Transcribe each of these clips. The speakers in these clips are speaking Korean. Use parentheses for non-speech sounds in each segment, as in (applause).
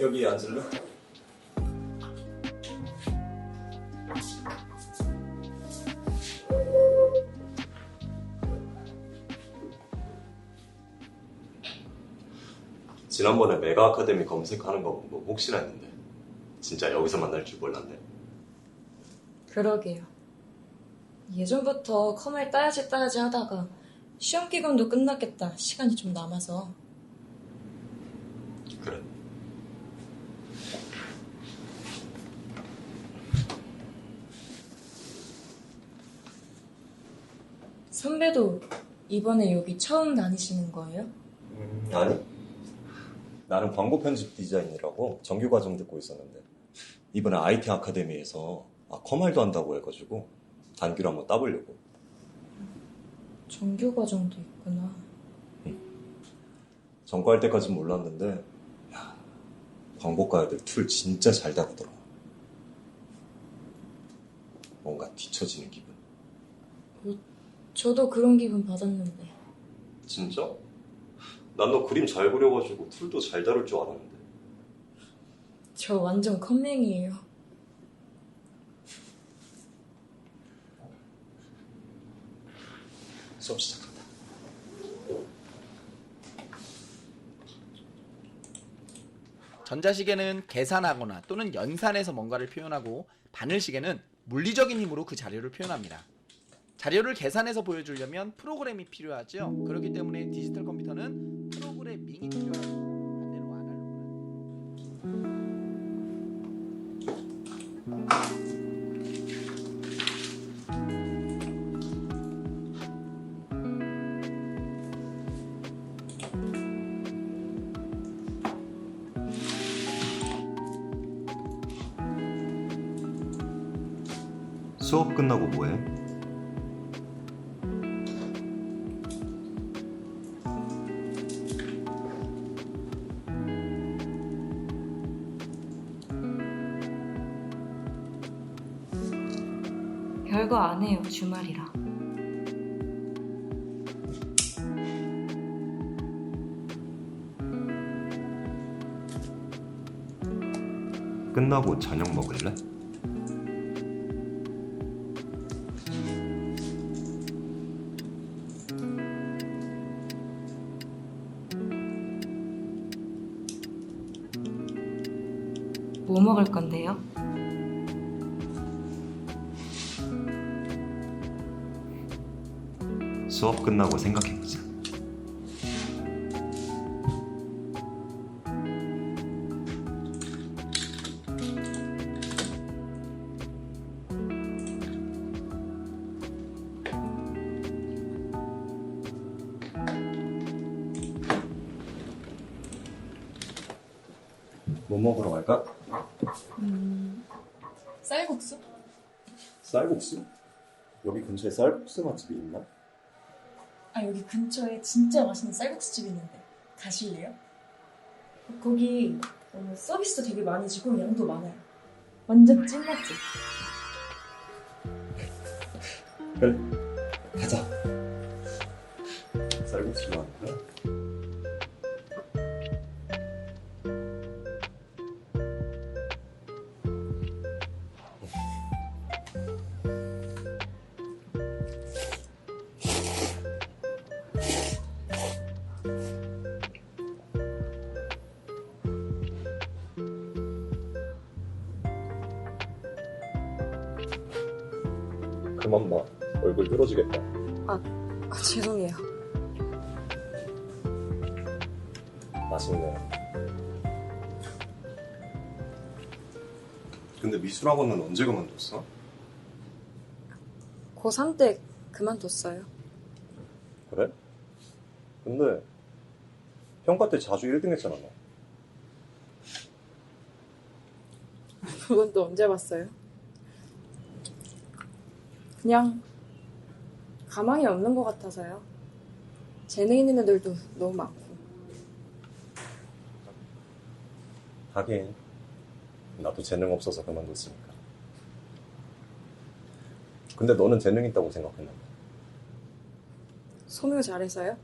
여기 앉을래? 지난번에 메가 아카데미 검색하는 거 보고 혹시나 했는데 진짜 여기서 만날 줄 몰랐네. 그러게요. 예전부터 컴을 따야지 따야지 하다가 시험 기간도 끝났겠다. 시간이 좀 남아서. 그래. 선배도 이번에 여기 처음 다니시는 거예요? 음, 아니. 나는 광고 편집 디자인이라고 정규 과정 듣고 있었는데 이번에 IT 아카데미에서 아, 커말도 한다고 해가지고 단기로 한번 따보려고. 정규 과정도 있구나. 전과할 때까진 몰랐는데 야, 광고과 애들 툴 진짜 잘 다루더라. 뭔가 뒤처지는 기분. 저도 그런 기분 받았는데. 진짜? 난 너 그림 잘 그려가지고 툴도 잘 다룰 줄 알았는데. 저 완전 컴맹이에요. 수업 시작한다. 전자시계는 계산하거나 또는 연산해서 뭔가를 표현하고 바늘시계는 물리적인 힘으로 그 자료를 표현합니다. 자료를 계산해서 보여주려면 프로그램이 필요하죠. 그렇기 때문에 디지털 컴퓨터는 프로그래밍이 필요하고 반대로 아날로그는 수업 끝나고 뭐해? 별거 안 해요, 주말이라. 끝나고 저녁 먹을래? 뭐 먹을 건데요? 수업 끝나고 생각해보자. 뭐 먹으러 갈까? 쌀국수? 쌀국수? 여기 근처에 쌀국수 맛집이 있나? 아, 여기 근처에 진짜 맛있는 쌀국수 집 있는데. 가실래요? 거기 어, 서비스도 되게 많이 주고 양도 많아요. 완전 찐맛집. 그래 가자 쌀국수 좋아하는구나 그만 봐 얼굴 늘어지겠다 아, 죄송해요. 맛있네. 근데 미술학원은 언제 그만뒀어? 고3 때 그만뒀어요. 그래? 근데 평가 때 자주 1등 했잖아 너. 그건 또 언제 봤어요? 그냥 가망이 없는 것 같아서요. 재능 있는 애들도 너무 많고. 하긴 나도 재능 없어서 그만뒀으니까. 근데 너는 재능 있다고 생각했나 봐. 소묘 잘해서요?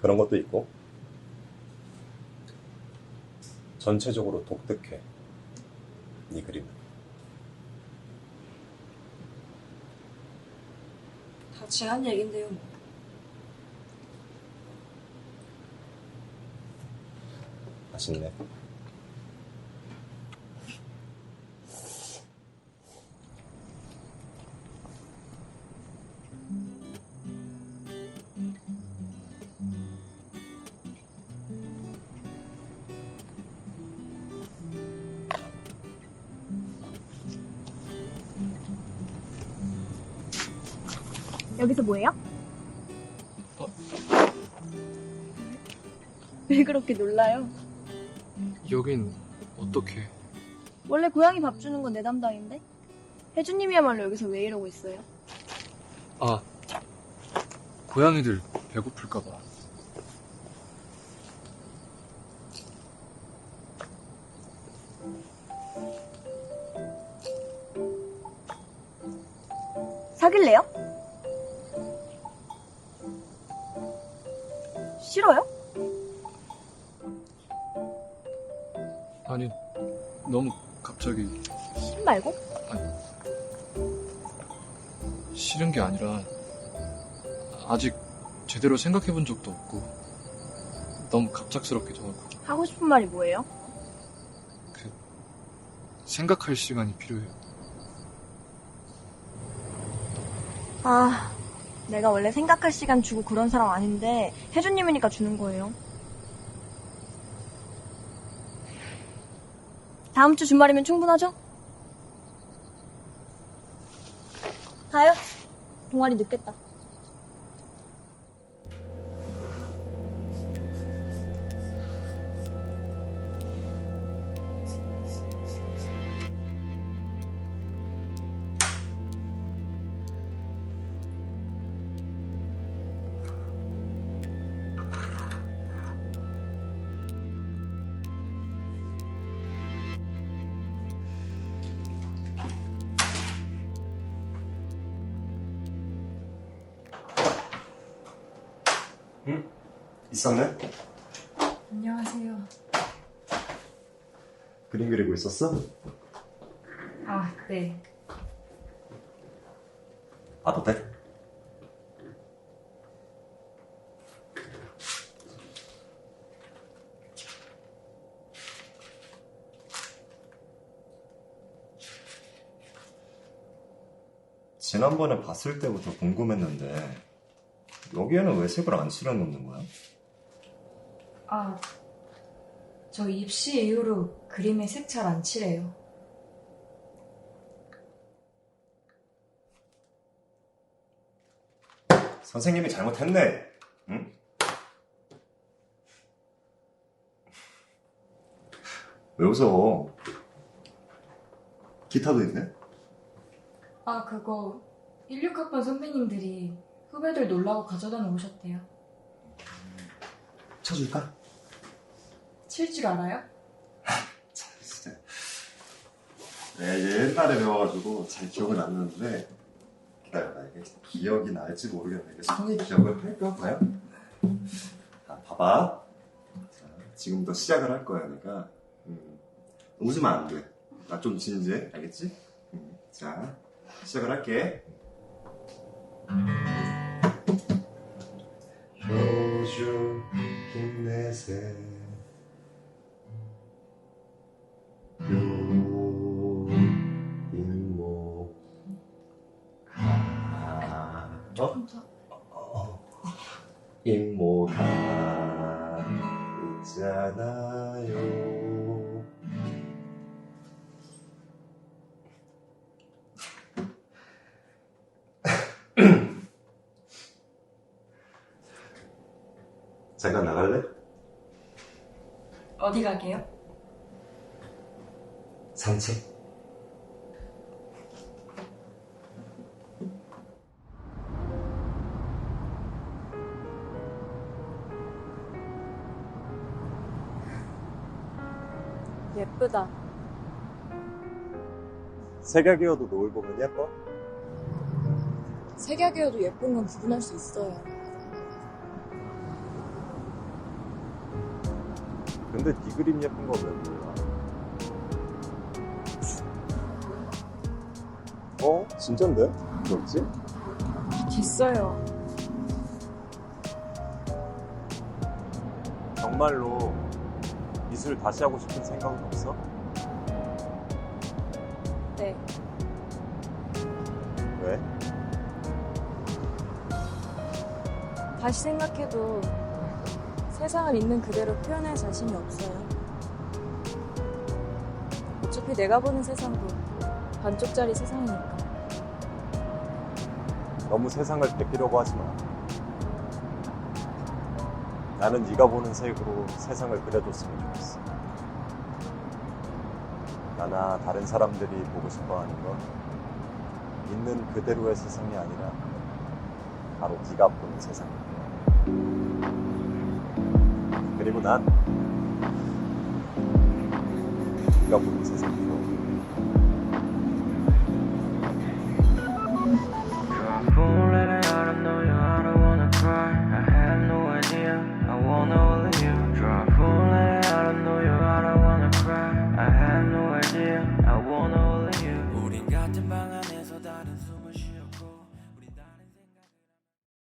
그런 것도 있고 전체적으로 독특해. 네 그림은. 다 지난 얘긴데요. 뭐. 맛있네. 여기서 뭐해요? (laughs) 왜 그렇게 놀라요? 여긴 어떻게? 원래 고양이 밥 주는 건 내 담당인데? 혜주님이야말로 여기서 왜 이러고 있어요? 아, 고양이들 배고플까봐. 사귈래요? 싫은 게 아니라 아직 제대로 생각해 본 적도 없고 너무 갑작스럽게 정하고 하고 싶은 말이 뭐예요? 생각할 시간이 필요해요. 아, 내가 원래 생각할 시간 주고 그런 사람 아닌데 혜주님이니까 주는 거예요. 다음 주 주말이면 충분하죠? 가요. 동아리 늦겠다. 있었네? 안녕하세요. 그림 그리고 있었어? 아, 네. 봐도 돼? 지난번에 봤을 때부터 궁금했는데 여기에는 왜 색을 안 칠해 놓는 거야? 아, 저 입시 이후로 그림에 색 잘 안 칠해요. 선생님이 잘못했네. 응? 왜 웃어? 기타도 있네? 아, 그거 16학번 선배님들이 후배들 놀라고 가져다 놓으셨대요. 쳐줄까? 칠 줄 알아요? (laughs) 진짜. 내가 이게 옛날에 배워가지고 잘 기억은 안 나는데 기다려봐 이게 기억이 날지 모르겠네 이게 손이 기억을 할까 과연? 자 봐봐 자, 지금부터 시작을 할 거야 내가 음, 웃으면 안돼나 좀 진지해 알겠지? 음, 자 시작을 할게 있잖아요 잠깐 나갈래? 어디 가게요? 산책 예쁘다. 색약이어도 노을 보면 예뻐? 색약이어도 예쁜 건 구분할 수 있어요. 근데 네 그림 예쁜 거 왜 몰라? 어? 진짠데? 뭐였지? 됐어요. 정말로 미술 다시 하고 싶은 생각은 없어? 네. 왜? 다시 생각해도 세상을 있는 그대로 표현할 자신이 없어요. 어차피 내가 보는 세상도 반쪽짜리 세상이니까. 너무 세상을 베끼려고 하지 마. 나는 네가 보는 색으로 세상을 그려줬으면 좋겠어. 나나 다른 사람들이 보고 싶어하는 건 있는 그대로의 세상이 아니라 바로 네가 보는 세상이야. 그리고 난 네가 보는 세상이야.